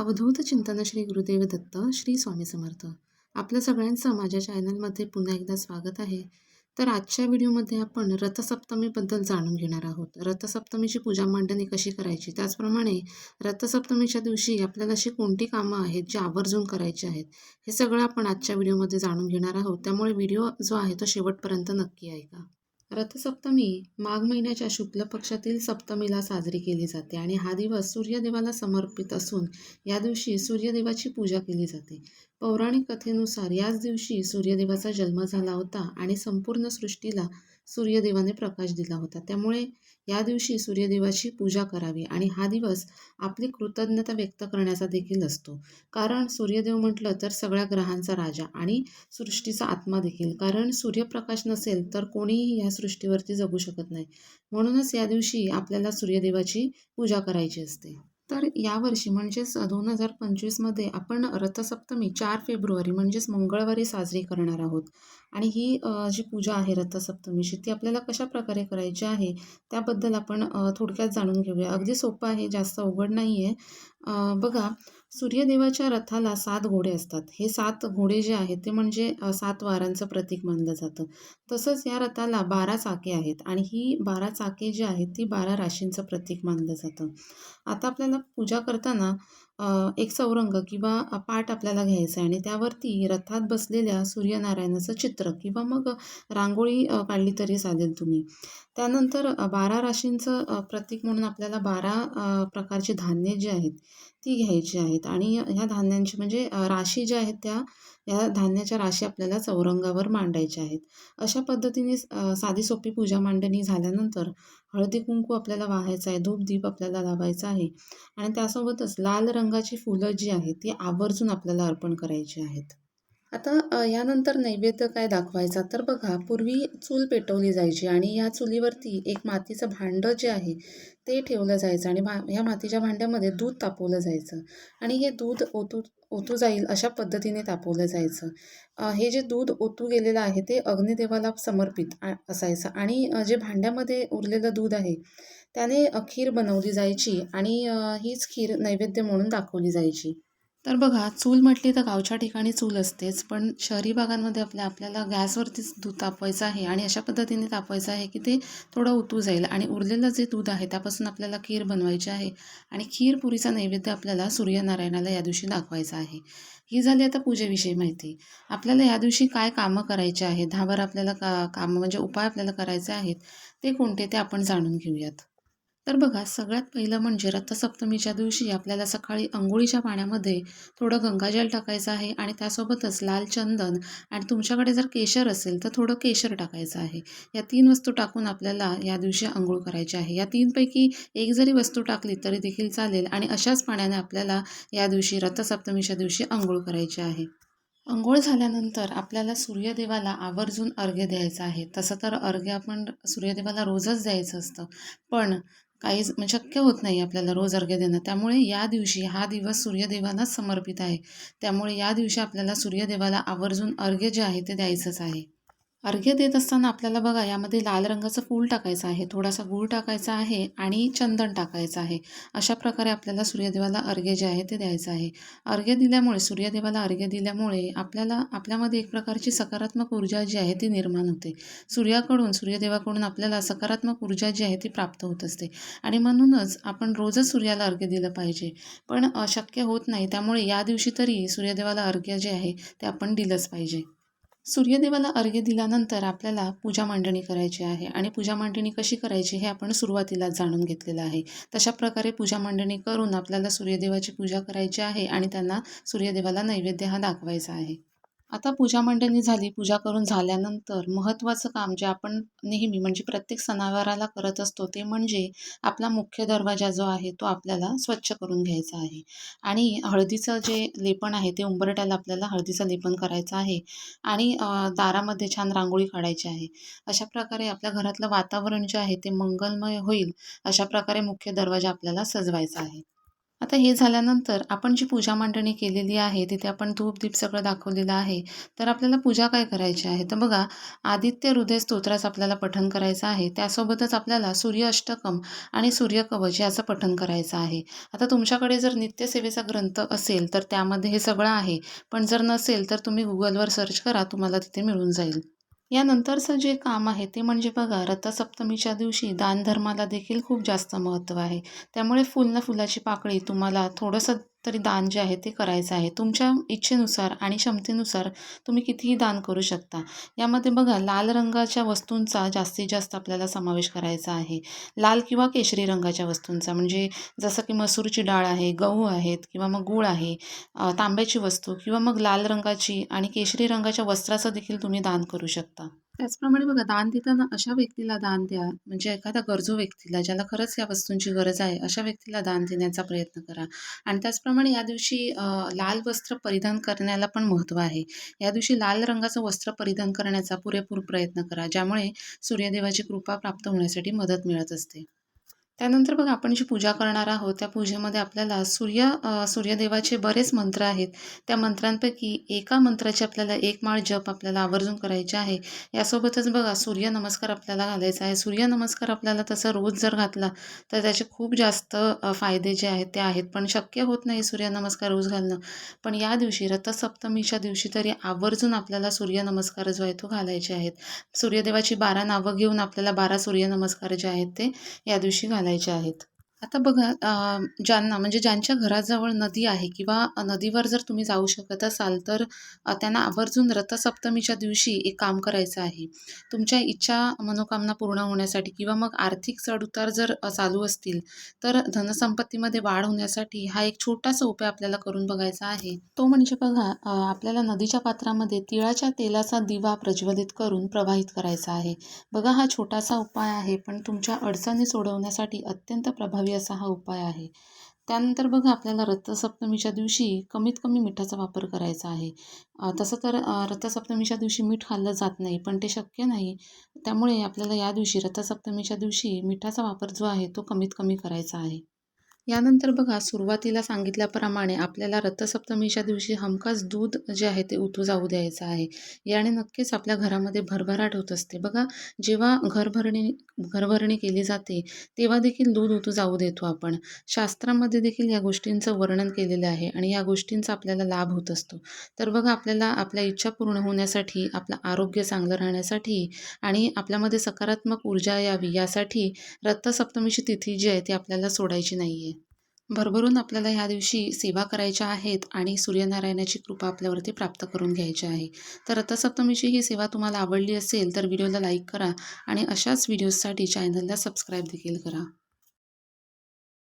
अवधूत चिंतन श्री गुरुदेव दत्त श्री स्वामी समर्थ. आपल्या सगळ्यांचं माझ्या चॅनलमध्ये पुन्हा एकदा स्वागत आहे. तर आजच्या व्हिडिओमध्ये आपण रथसप्तमीबद्दल जाणून घेणार आहोत. रथसप्तमीची पूजा मांडणी कशी करायची? त्याचप्रमाणे रथसप्तमीच्या दिवशी आपल्याला अशी कोणती कामं आहेत जी आवर्जून करायची आहेत? हे सगळं आपण आजच्या व्हिडिओमध्ये जाणून घेणार आहोत. त्यामुळे व्हिडिओ जो आहे तो शेवटपर्यंत नक्की ऐका. रथसप्तमी माघ महिन्याच्या शुक्ल पक्षातील सप्तमीला साजरी केली जाते आणि हा दिवस सूर्यदेवाला समर्पित असून या दिवशी सूर्यदेवाची पूजा केली जाते. पौराणिक कथेनुसार याच दिवशी सूर्यदेवाचा जन्म झाला होता आणि संपूर्ण सृष्टीला सूर्यदेवाने प्रकाश दिला होता. त्यामुळे या दिवशी सूर्यदेवाची पूजा करावी आणि हा दिवस आपली कृतज्ञता व्यक्त करण्याचा देखील असतो. कारण सूर्यदेव म्हटलं तर सगळ्या ग्रहांचा राजा आणि सृष्टीचा आत्मा देखील. कारण सूर्यप्रकाश नसेल तर कोणीही या सृष्टीवरती जगू शकत नाही. म्हणूनच या दिवशी आपल्याला सूर्यदेवाची पूजा करायची असते. तर यावर्षी म्हणजेच दोन हजार पंचवीसमध्ये आपण रथसप्तमी चार फेब्रुवारी म्हणजेच मंगळवारी साजरी करणार आहोत. आणि ही जी पूजा आहे रथसप्तमीची ती आपल्याला कशा प्रकारे करायची आहे त्याबद्दल आपण थोडक्यात जाणून घेऊया. अगदी सोपं आहे जास्त अवघड नाही आहे बघा सूर्यदेवाच्या रथाला सात घोडे असतात. हे सात घोडे जे आहेत ते म्हणजे सात वारांचं प्रतीक मानलं जातं. तसंच या रथाला बारा चाके आहेत आणि ही बारा चाके जी आहेत ती बारा राशींचं प्रतीक मानलं जातं. आता आपल्याला पूजा करताना एक चौरंग किंवा पाट आपल्याला घ्यायचा आहे आणि त्यावरती रथात बसलेल्या सूर्यनारायणाचं चित्र किंवा मग रांगोळी काढली तरी चालेल तुम्ही. त्यानंतर बारा राशींचं प्रतीक म्हणून आपल्याला बारा प्रकारची धान्ये जी आहेत ती घ्यायची आहेत. आणि ह्या धान्यांची म्हणजे राशी ज्या आहेत त्या ह्या धान्याच्या राशी आपल्याला चौरंगावर मांडायच्या आहेत. अशा पद्धतीने साधी सोपी पूजा मांडणी झाल्यानंतर हळदी कुंकू आपल्याला वाहायचं आहे धूप दीप आपल्याला लावायचा आहे. आणि त्यासोबतच लाल रंगाची फुलं जी आहेत ती आवर्जून आपल्याला अर्पण करायची आहेत. आता यानंतर नैवेद्य काय दाखवायचा? तर बघा पूर्वी चूल पेटवली जायची आणि या चुलीवरती एक मातीचं भांडं जे आहे ते ठेवलं जायचं आणि भा ह्या मातीच्या भांड्यामध्ये दूध तापवलं जायचं आणि हे दूध ओतू ओतू जाईल अशा पद्धतीने तापवलं जायचं. हे जे दूध ओतू गेलेलं आहे ते अग्निदेवाला समर्पित आ- असायचं आणि जे भांड्यामध्ये उरलेलं दूध आहे त्याने खीर बनवली जायची आणि हीच खीर नैवेद्य म्हणून दाखवली जायची. तर बघा चूल म्हटली तर गावच्या ठिकाणी चूल असतेच पण शहरी भागांमध्ये आपल्या आपल्याला गॅसवरतीच दूध तापवायचं आहे आणि अशा पद्धतीने तापवायचं आहे की ते थोडं उतू जाईल आणि उरलेलं जे दूध आहे त्यापासून आपल्याला खीर बनवायची आहे आणि खीर पुरीचा नैवेद्य आपल्याला सूर्यनारायणाला या दिवशी दाखवायचा आहे. ही झाली आता पूजेविषयी माहिती. आपल्याला या दिवशी काय कामं करायची आहेत? दहावर आपल्याला का कामं म्हणजे उपाय आपल्याला करायचे आहेत ते कोणते ते आपण जाणून घेऊयात. तर बघा सगळ्यात पहिलं म्हणजे रथसप्तमीच्या दिवशी आपल्याला सकाळी अंघोळीच्या पाण्यामध्ये थोडं गंगाजल टाकायचं आहे आणि त्यासोबतच लाल चंदन आणि तुमच्याकडे जर केशर असेल तर थोडं केशर टाकायचं आहे. या तीन वस्तू टाकून आपल्याला या दिवशी आंघोळ करायची आहे. या तीनपैकी एक जरी वस्तू टाकली तरी देखील चालेल आणि अशाच पाण्याने आपल्याला या दिवशी रथसप्तमीच्या दिवशी आंघोळ करायची आहे. अंघोळ झाल्यानंतर आपल्याला सूर्यदेवाला आवर्जून अर्घ्य द्यायचं आहे. तसं तर अर्घ्य आपण सूर्यदेवाला रोजच द्यायचं असतं. पण काहीच म्हणजे शक्य होत नाही आपल्याला रोज अर्घ्य देणं. त्यामुळे या दिवशी हा दिवस सूर्यदेवाला समर्पित आहे. त्यामुळे या दिवशी आपल्याला सूर्यदेवाला आवर्जून अर्घ्य जे आहे ते द्यायचंच आहे. अर्घ्य देत असताना आपल्याला बघा यामध्ये लाल रंगाचं फूल टाकायचं आहे थोडासा गूळ टाकायचा आहे आणि चंदन टाकायचं आहे. अशा प्रकारे आपल्याला सूर्यदेवाला अर्घ्य जे आहे ते द्यायचं आहे. अर्घ्य दिल्यामुळे सूर्यदेवाला अर्घ्य दिल्यामुळे आपल्याला आपल्यामध्ये एक प्रकारची सकारात्मक ऊर्जा जी आहे ती निर्माण होते. सूर्याकडून सूर्यदेवाकडून आपल्याला सकारात्मक ऊर्जा जी आहे ती प्राप्त होत असते. आणि म्हणूनच आपण रोजच सूर्याला अर्घ्य दिलं पाहिजे. पण अशक्य शक्य होत नाही त्यामुळे या दिवशी तरी सूर्यदेवाला अर्घ्य जे आहे ते आपण दिलंच पाहिजे. सूर्यदेवाला अर्घ्य दिल्यानंतर आपल्याला पूजा मांडणी करायची आहे आणि पूजा मांडणी कशी करायची हे आपण सुरुवातीला जाणून घेतलेलं आहे. तशा प्रकारे पूजा मांडणी करून आपल्याला सूर्यदेवाची पूजा करायची आहे आणि त्यांना सूर्यदेवाला नैवेद्य हा दाखवायचा आहे. आता पूजा मंडळी झाली पूजा करून झाल्यानंतर महत्त्वाचं काम जे आपण नेहमी म्हणजे प्रत्येक सणावाराला करत असतो ते म्हणजे आपला मुख्य दरवाजा जो आहे तो आपल्याला स्वच्छ करून घ्यायचा आहे. आणि हळदीचं जे लेपन आहे ते उंबरट्याला आपल्याला हळदीचं लेपन करायचं आहे. आणि दारामध्ये छान रांगोळी काढायची आहे. अशा प्रकारे आपल्या घरातलं वातावरण जे आहे ते मंगलमय होईल अशा प्रकारे मुख्य दरवाजा आपल्याला सजवायचा आहे. आता हे झाल्यानंतर आपण जी पूजा मांडणी केलेली आहे तिथे आपण धूप दीप सगळं दाखवलेलं आहे तर आपल्याला पूजा काय करायची आहे? तर बघा आदित्य हृदय स्तोत्राचं आपल्याला पठण करायचं आहे. त्यासोबतच आपल्याला सूर्य अष्टकम आणि सूर्यकवच याचं पठण करायचं आहे. आता तुमच्याकडे जर नित्यसेवेचा ग्रंथ असेल तर त्यामध्ये हे सगळं आहे. पण जर नसेल तर तुम्ही गुगलवर सर्च करा तुम्हाला तिथे मिळून जाईल. यानंतरचं जे काम आहे ते म्हणजे बघा रथसप्तमीच्या दिवशी दानधर्माला देखील खूप जास्त महत्त्व आहे. त्यामुळे फुल ना फुलाची पाकळी तुम्हाला थोडंसं तरी दान जे आहे ते करायचं आहे. तुमच्या इच्छेनुसार आणि क्षमतेनुसार तुम्ही कितीही दान करू शकता. यामध्ये बघा लाल रंगाच्या वस्तूंचा जास्तीत जास्त आपल्याला समावेश करायचा आहे. लाल किंवा केशरी रंगाच्या वस्तूंचा म्हणजे जसं की मसूरची डाळ आहे गहू आहेत किंवा मग गूळ आहे तांब्याची वस्तू किंवा मग लाल रंगाची आणि केशरी रंगाच्या वस्त्राचं देखील तुम्ही दान करू शकता. त्याचप्रमाणे बघा दान देताना अशा व्यक्तीला दान द्या. म्हणजे एखाद्या गरजू व्यक्तीला ज्याला खरंच या वस्तूंची गरज आहे अशा व्यक्तीला दान देण्याचा प्रयत्न करा. आणि त्याचप्रमाणे या दिवशी लाल वस्त्र परिधान करण्याला पण महत्त्व आहे. या दिवशी लाल रंगाचं वस्त्र परिधान करण्याचा पुरेपूर प्रयत्न करा ज्यामुळे सूर्यदेवाची कृपा प्राप्त होण्यासाठी मदत मिळत असते. त्यानंतर बघा आपण जी पूजा करणार आहोत त्या पूजेमध्ये आपल्याला सूर्य सूर्यदेवाचे बरेच मंत्र आहेत. त्या मंत्रांपैकी एका मंत्राचे आपल्याला एक माळ जप आपल्याला आवर्जून करायचे आहे. यासोबतच बघा सूर्यनमस्कार आपल्याला घालायचा आहे. सूर्यनमस्कार आपल्याला तसं रोज जर घातला तर त्याचे खूप जास्त फायदे जे आहेत ते आहेत. पण शक्य होत नाही सूर्यनमस्कार रोज घालणं. पण या दिवशी रथसप्तमीच्या दिवशी तरी आवर्जून आपल्याला सूर्यनमस्कार जो आहे तो घालायचे आहेत. सूर्यदेवाची बारा नावं घेऊन आपल्याला बारा सूर्यनमस्कार जे आहेत ते या दिवशी घालायचे आहेत आता बघा अ, ज्यांना म्हणजे ज्यांच्या घराजवळ नदी आहे किंवा नदीवर जर तुम्ही जाऊ शकत असाल तर अ, त्यांना आवर्जून रथसप्तमीच्या दिवशी एक काम करायचं आहे. तुमच्या इच्छा मनोकामना पूर्ण होण्यासाठी किंवा मग आर्थिक चढउतार जर अ, चालू असतील तर धनसंपत्तीमध्ये वाढ होण्यासाठी हा एक छोटासा उपाय आपल्याला करून बघायचा आहे. तो म्हणजे बघा अ, आपल्याला नदीच्या पात्रामध्ये तिळाच्या तेलाचा दिवा प्रज्वलित करून प्रवाहित करायचा आहे. बघा हा छोटासा उपाय आहे पण तुमच्या अडचणी सोडवण्यासाठी अत्यंत प्रभावी असा हा उपाय आहे. त्यानंतर बघा आपल्याला रथसप्तमीच्या दिवशी कमीत कमी मिठाचा वापर करायचा आहे. तसं तर रथसप्तमीच्या दिवशी मीठ खाल्लं जात नाही पण ते शक्य नाही. त्यामुळे आपल्याला या दिवशी रथसप्तमीच्या दिवशी मिठाचा वापर जो आहे तो कमीत कमी करायचा आहे. यानंतर बघा सुरुवातीला सांगितल्याप्रमाणे आपल्याला रथसप्तमीच्या दिवशी हमखास दूध जे आहे ते उतू जाऊ द्यायचं आहे. याने नक्कीच आपल्या घरामध्ये भरभराट होत असते. बघा जेव्हा घरभरणी घरभरणी केली जाते तेव्हा देखील दूध उतू जाऊ देतो आपण. शास्त्रामध्ये देखील या गोष्टींचं वर्णन केलेलं आहे आणि या गोष्टींचा आपल्याला लाभ होत असतो. तर बघा आपल्याला आपल्या इच्छा पूर्ण होण्यासाठी आपलं आरोग्य चांगलं राहण्यासाठी आणि आपल्यामध्ये सकारात्मक ऊर्जा यावी यासाठी रथसप्तमीची तिथी जी आहे ती आपल्याला सोडायची नाही आहे भरभरून आपल्याला ह्या दिवशी सेवा करायच्या आहेत आणि सूर्यनारायणाची कृपा आपल्यावरती प्राप्त करून घ्यायची आहे. तर रथसप्तमीची ही सेवा तुम्हाला आवडली असेल तर व्हिडिओला लाईक करा आणि अशाच व्हिडिओजसाठी चॅनलला सबस्क्राईब देखील करा.